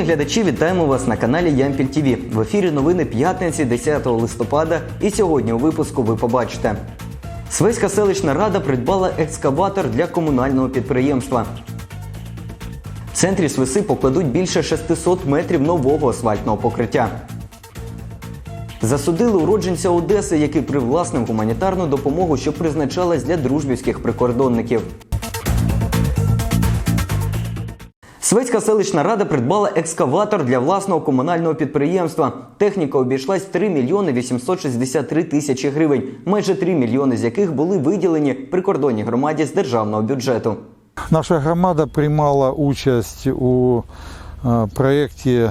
Шановні глядачі, вітаємо вас на каналі Ямпіль ТВ. В ефірі новини п'ятниці 10 листопада. І сьогодні у випуску ви побачите. Свеська селищна рада придбала екскаватор для комунального підприємства. В центрі Свиси покладуть більше 600 метрів нового асфальтного покриття. Засудили уродженця Одеси, який привласнив гуманітарну допомогу, що призначалась для дружбівських прикордонників. Свецька селищна рада придбала екскаватор для власного комунального підприємства. Техніка обійшлась в 3 мільйони 863 тисячі гривень, майже 3 мільйони з яких були виділені прикордонній громаді з державного бюджету. Наша громада приймала участь у е, проєкті е,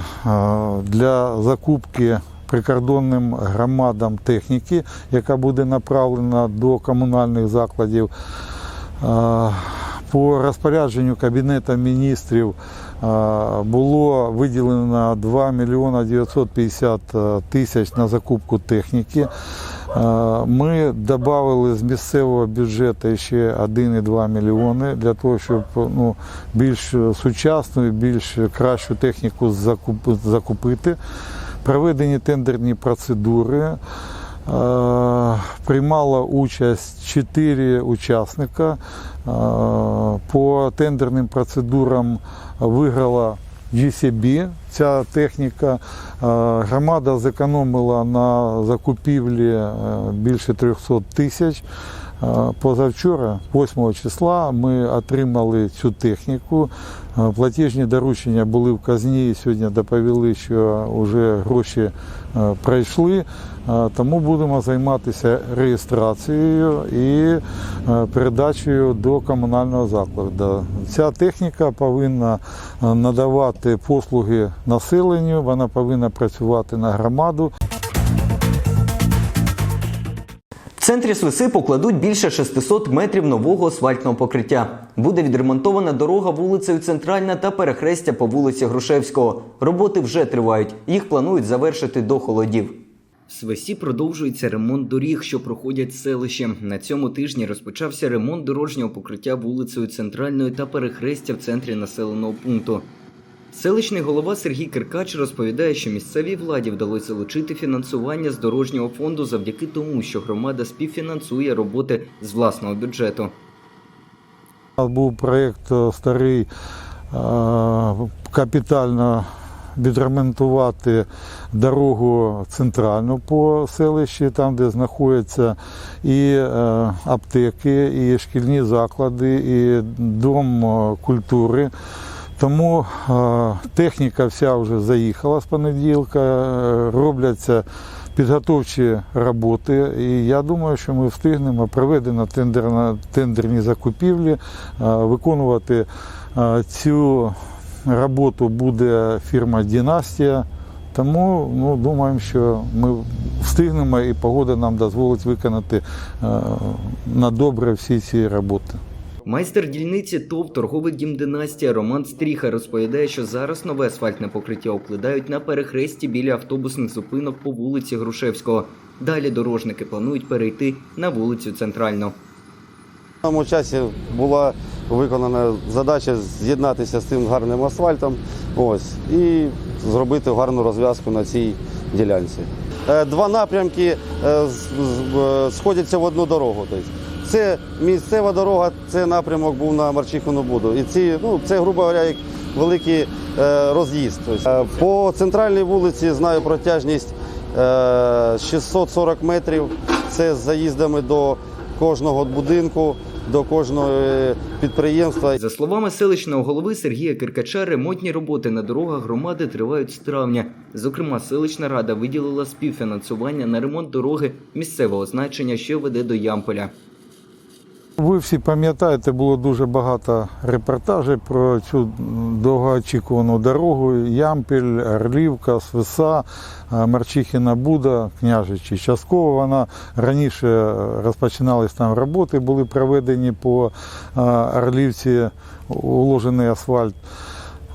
для закупки прикордонним громадам техніки, яка буде направлена до комунальних закладів. По розпорядженню Кабінету міністрів було виділено 2 мільйона 950 тисяч на закупку техніки. Ми додали з місцевого бюджету ще 1,2 мільйони для того, щоб ну, більш сучасну і більш кращу техніку закуп- закупити. Проведені тендерні процедури. Е, Приймала участь 4 учасника. Е, По тендерним процедурам виграла GCB ця техніка. Е, Громада зекономила на закупівлі більше 300 тисяч. Позавчора, 8 числа, ми отримали цю техніку. Платіжні доручення були в казні сьогодні доповіли, що вже гроші пройшли. Тому будемо займатися реєстрацією і передачею до комунального закладу. Ця техніка повинна надавати послуги населенню, вона повинна працювати на громаду. Центрі Свиси покладуть більше 600 метрів нового асфальтного покриття. Буде відремонтована дорога вулицею Центральна та перехрестя по вулиці Грушевського. Роботи вже тривають. Їх планують завершити до холодів. В Свисі продовжується ремонт доріг, що проходять селищем. На цьому тижні розпочався ремонт дорожнього покриття вулицею Центральною та перехрестя в центрі населеного пункту. Селищний голова Сергій Киркач розповідає, що місцевій владі вдалося залучити фінансування з дорожнього фонду завдяки тому, що громада співфінансує роботи з власного бюджету. Був проєкт е, старий е, капітально відремонтувати дорогу центральну по селищі, там, де знаходяться і е, аптеки, і шкільні заклади, і дом культури. Тому е, техніка вся вже заїхала з понеділка, е, робляться підготовчі роботи. І я думаю, що ми встигнемо проведено тендерна, тендерні закупівлі, е, виконувати цю роботу буде фірма Дінастія. Тому ну, думаємо, що ми встигнемо і погода нам дозволить виконати на добре всі ці роботи. Майстер дільниці ТОВ торговий дім Династія Роман Стріха розповідає, що зараз нове асфальтне покриття укладають на перехресті біля автобусних зупинок по вулиці Грушевського. Далі дорожники планують перейти на вулицю Центральну. В даному часі була виконана задача з'єднатися з цим гарним асфальтом ось, і зробити гарну розв'язку на цій ділянці. Е, Два напрямки е, е, сходяться в одну дорогу. Тобто Це місцева дорога, це напрямок був на Марчихину Буду. І ці, ну, це, грубо говоря, як великий е, роз'їзд. Е, По центральній вулиці знаю протяжність е, 640 метрів. Це з заїздами до кожного будинку, до кожного е, підприємства. За словами селищного голови Сергія Киркача, ремонтні роботи на дорогах громади тривають з травня. Зокрема, селищна рада виділила співфінансування на ремонт дороги місцевого значення, що веде до Ямполя. Ви всі пам'ятаєте, було дуже багато репортажів про цю довгоочікувану дорогу. Ямпіль, Орлівка, Свиса, е, Марчихіна Буда, Княжичі. Частково вона раніше е, розпочиналися там роботи, були проведені по е, Орлівці, уложений асфальт.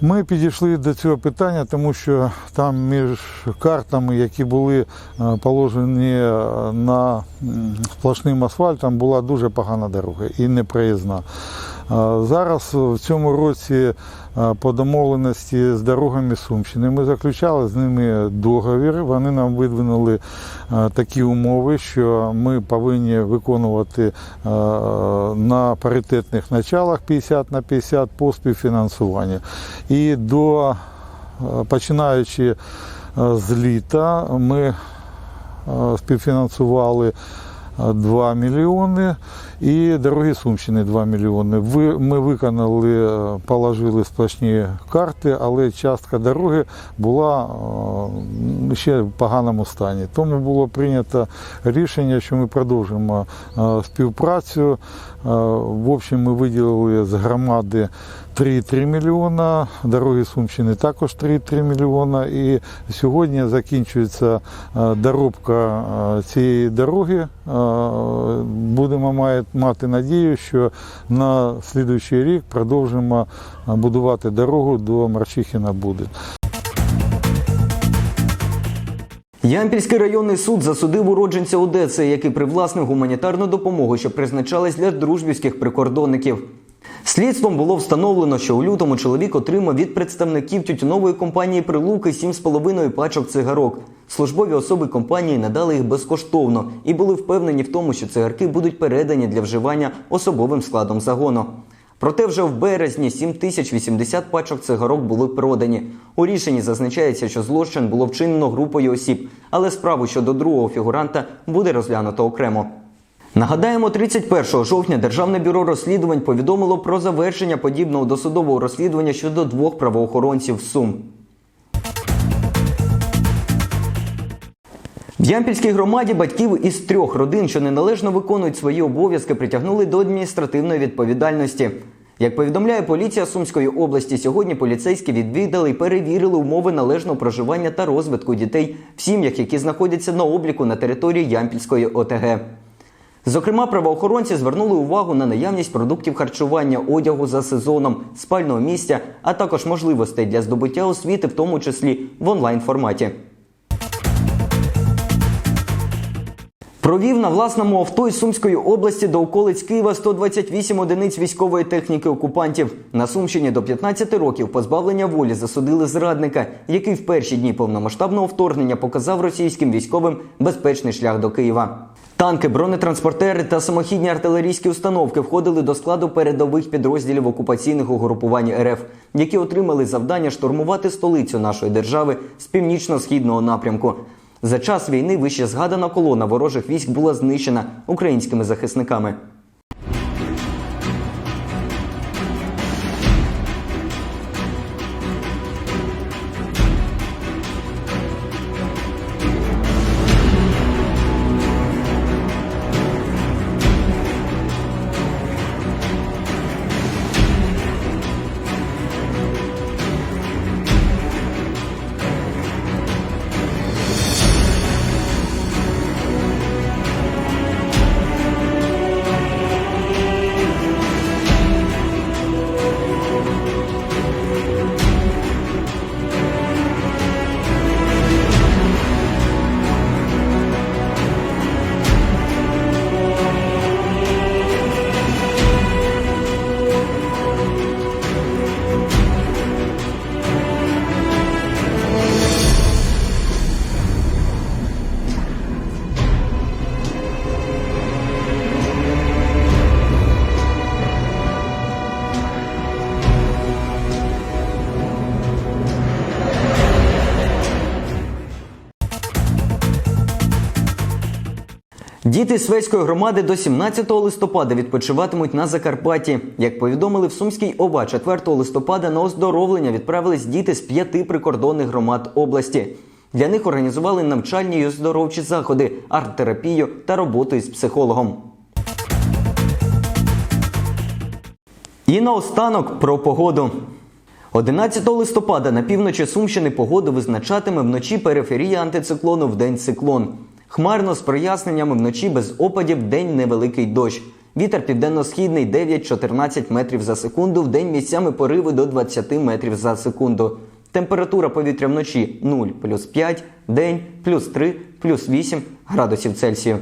Ми підійшли до цього питання, тому що там між картами, які були е, положені е, на сплошним асфальтом, була дуже погана дорога і непроїзна. Зараз в цьому році е, по домовленості з дорогами Сумщини ми заключали з ними договір. Вони нам видвинули е, такі умови, що ми повинні виконувати е, на паритетних началах 50 на 50 по співфінансуванню. І до е, починаючи е, з літа ми е, співфінансували е, 2 мільйони і дороги Сумщини 2 мільйони. Ми виконали, е, положили сплошні карти, але частка дороги була е, ще в поганому стані. Тому було прийнято рішення, що ми продовжимо е, співпрацю. В общем, ми виділили з громади 3,3 мільйона, дороги Сумщини також 3,3 мільйона. І сьогодні закінчується е, доробка е, цієї дороги. Е, Будемо мати надію, що на слідуючий рік продовжимо будувати дорогу до Марчихіна буде. Ямпільський районний суд засудив уродженця Одеси, який привласнив гуманітарну допомогу, що призначалась для дружбівських прикордонників. Слідством було встановлено, що у лютому чоловік отримав від представників тютюнової компанії Прилуки 7,5 пачок цигарок. Службові особи компанії надали їх безкоштовно і були впевнені в тому, що цигарки будуть передані для вживання особовим складом загону. Проте вже в березні 7080 пачок цигарок були продані. У рішенні зазначається, що злочин було вчинено групою осіб, але справу щодо другого фігуранта буде розглянуто окремо. Нагадаємо, 31 жовтня Державне бюро розслідувань повідомило про завершення подібного досудового розслідування щодо двох правоохоронців Сум. В Ямпільській громаді батьків із трьох родин, що неналежно виконують свої обов'язки, притягнули до адміністративної відповідальності. Як повідомляє поліція Сумської області, сьогодні поліцейські відвідали і перевірили умови належного проживання та розвитку дітей в сім'ях, які знаходяться на обліку на території Ямпільської ОТГ. Зокрема, правоохоронці звернули увагу на наявність продуктів харчування, одягу за сезоном, спального місця, а також можливостей для здобуття освіти, в тому числі в онлайн форматі. Провів на власному авто із Сумської області до околиць Києва 128 одиниць військової техніки окупантів. На Сумщині до 15 років позбавлення волі засудили зрадника, який в перші дні повномасштабного вторгнення показав російським військовим безпечний шлях до Києва. Танки, бронетранспортери та самохідні артилерійські установки входили до складу передових підрозділів окупаційних угрупувань РФ, які отримали завдання штурмувати столицю нашої держави з північно-східного напрямку. За час війни вище згадана колона ворожих військ була знищена українськими захисниками. Діти Свецької громади до 17 листопада відпочиватимуть на Закарпатті. Як повідомили в Сумській ОВА, 4 листопада на оздоровлення відправились діти з п'яти прикордонних громад області. Для них організували навчальні і оздоровчі заходи, арт-терапію та роботу із психологом. І наостанок про погоду. 11 листопада на півночі Сумщини погоду визначатиме вночі периферія антициклону в день циклон. Хмарно з проясненнями вночі без опадів день невеликий дощ. Вітер південно-східний 9-14 метрів за секунду, в день місцями пориви до 20 метрів за секунду. Температура повітря вночі 0 плюс 5, день плюс 3 плюс 8 градусів Цельсію.